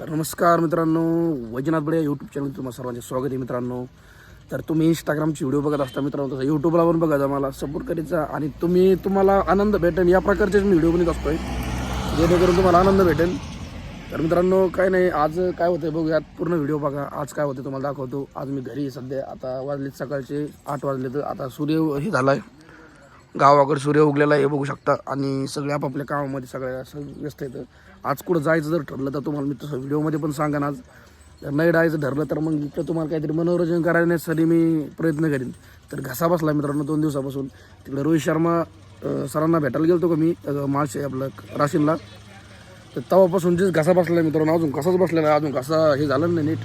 तर नमस्कार मित्रांनो वैजनाथ बडे यूट्यूब चॅनल तुम्हाला सर्वांचे स्वागत आहे मित्रांनो. तर तुम्ही इंस्टाग्रामची व्हिडिओ बघत असता मित्रांनो तसं यूट्यूबला पण बघा मला सपोर्ट करायचा आणि तुम्ही तुम्हाला आनंद भेटेल या प्रकारचेच मी व्हिडिओ बनत असतोय जेणेकरून तुम्हाला आनंद भेटेल. तर मित्रांनो काय नाही आज काय होतं बघूयात पूर्ण व्हिडिओ बघा. आज काय होतं तुम्हाला दाखवतो. आज मी घरी सध्या आता वाजलेत सकाळचे आठ वाजले तर आता सूर्य हे झाला आहे गावाकडे सूर्य उगलेला हे बघू शकता. आणि सगळे आपापल्या कामामध्ये सगळ्या असं व्यस्त येतं आज कुठं जायचं जर ठरलं तर तुम्हाला मी तसं व्हिडिओमध्ये पण सांगा आज. जर नाही डायचं ठरलं तर मग इथं तुम्हाला काहीतरी मनोरंजन करण्यासाठी मी प्रयत्न करीन. तर घसा बसला मित्रांनो दोन दिवसापासून. तिकडे रोहित शर्मा सरांना भेटायला गेलतो का मी? माळशे आपलं राशीनला. तर तेव्हापासून जेच घसा बसला आहे मित्रांनो अजून घसाच बसलेला अजून घसा हे झालं नाही नीट.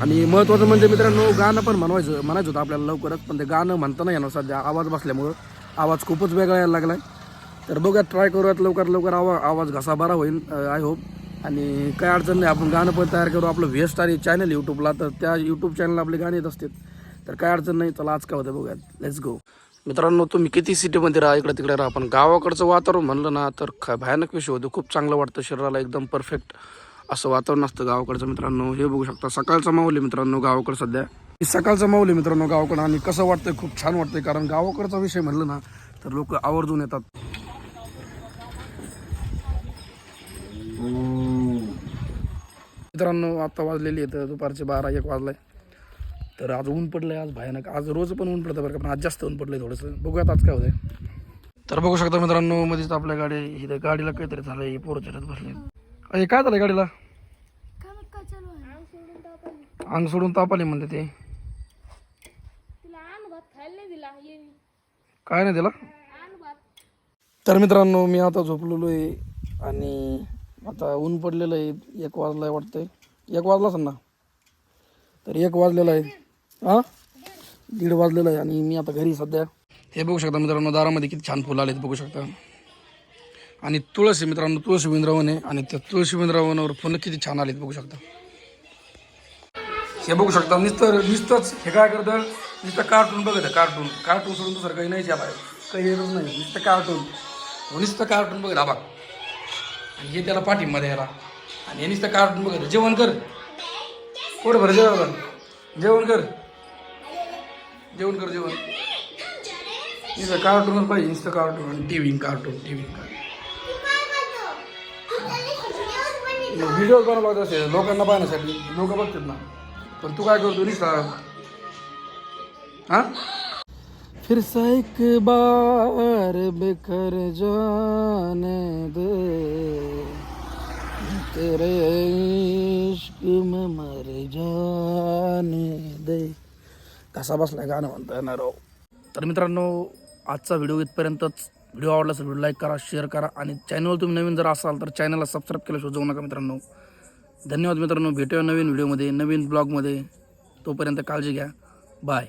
आणि महत्त्वाचं म्हणजे मित्रांनो गाणं पण म्हणवायचं म्हणायचं होतं आपल्याला लवकरच पण ते गाणं म्हणता नाही येणार सध्या आवाज बसल्यामुळं आवाज खूपच वेगळा यायला लागला आहे तर बघूयात ट्राय करूयात लवकर लवकर आवा आवाज घसा बरा होईल आय होप आणि काय अडचण नाही आपण गाणं पण तयार करू. आपलं व्ही स्टार चॅनल यूट्यूबला तर त्या यूट्यूब चॅनलला आपले गाणे येत असतात तर काय अडचण नाही चला आज काय होतं बघूयात. लेट्स गो मित्रांनो तुम्ही किती सिटीमध्ये राहा इकडे तिकडे राहा पण गावाकडचं वातावरण म्हणलं ना तर ख भयानक विषय होतो. खूप चांगलं वाटतं शरीराला एकदम परफेक्ट असं वातावरण असतं गावाकडचं मित्रांनो. हे बघू शकता सकाळचा माऊली मित्रांनो गावाकडं सध्या. सकाळचा माऊली मित्रांनो गावाकडं आणि कसं वाटतंय खूप छान वाटतंय. कारण गावाकडचा विषय म्हणलं ना तर लोक आवर्जून येतात. मित्रांनो आता वाजलेली आहे तर दुपारचे बारा एक वाजलाय. तर आज ऊन पडलंय आज भयानक. आज रोज पण ऊन पडतं बरं का पण आज जास्त ऊन पडलंय थोडंसं. बघूयात आज काय होतंय. तर बघू शकता मित्रांनो मध्येच आपल्या गाडी इथं गाडीला काहीतरी झालंय पोरं चढत बसले अरे काय झालंय गाडीला? काय मग काय चालू आहे? अंग सोडून ताप आली. म्हणते ते. तिला आण भात खायला नाही दिला ये. काय नाही आण भात. तर मित्रांनो मी आता झोपलेलो आहे आणि आता ऊन पडलेलं आहे. एक वाजला आहे वाटतंय. एक वाजला ना? तर एक वाजलेला आहे. हां? दीड वाजलेलं आहे आणि मी आता घरी सध्या. हे बघू शकता मित्रांनो दारामध्ये किती छान फुलं आलेत बघू शकता. आणि तुळस मित्रांनो तुळशी वृंदावन आहे आणि त्या तुळशी वृंदावनावर फुलं किती छान आलेत बघू शकता. हे बघू शकता नुसतं नुसतंच हे काय करतं? नुसतं कार्टून बघत कार्टून कार्टून सोडून दुसरं काही नाही याला काही येतच नाही. नुसतं कार्टून नुसतं कार्टून बघत आबा आणि हे त्याला पाठिंबा द्यायला. आणि हे नुसतं कार्टून बघत जेवण कर. कोण भर जेवण कर जेवण कर. जेवण कर जेवण. नुसतं कार्टूनच पाहिजे नुसतं cartoon TV cartoon TV video बनवला लागत असेल लोकांना पाहण्यासाठी. लोक बघतात ना. पण तू काय करतो निसा हा? फिर एक बार बिखर जाने दे. तेरे इश्क में मर जाने दे. कसा बसलाय गाणं म्हणता येणार राव. तर मित्रांनो आजचा व्हिडिओ इथपर्यंतच व्हिडिओ आवडला असेल व्हिडिओ लाईक करा शेअर करा. आणि चॅनलवर तुम्ही नवीन जर असाल तर चॅनलला सबस्क्राईब केल्याशिवाय जाऊ नका मित्रांनो. धन्यवाद मित्रांनो. भेटूया नवीन व्हिडिओमध्ये नवीन ब्लॉगमध्ये तोपर्यंत काळजी घ्या. बाय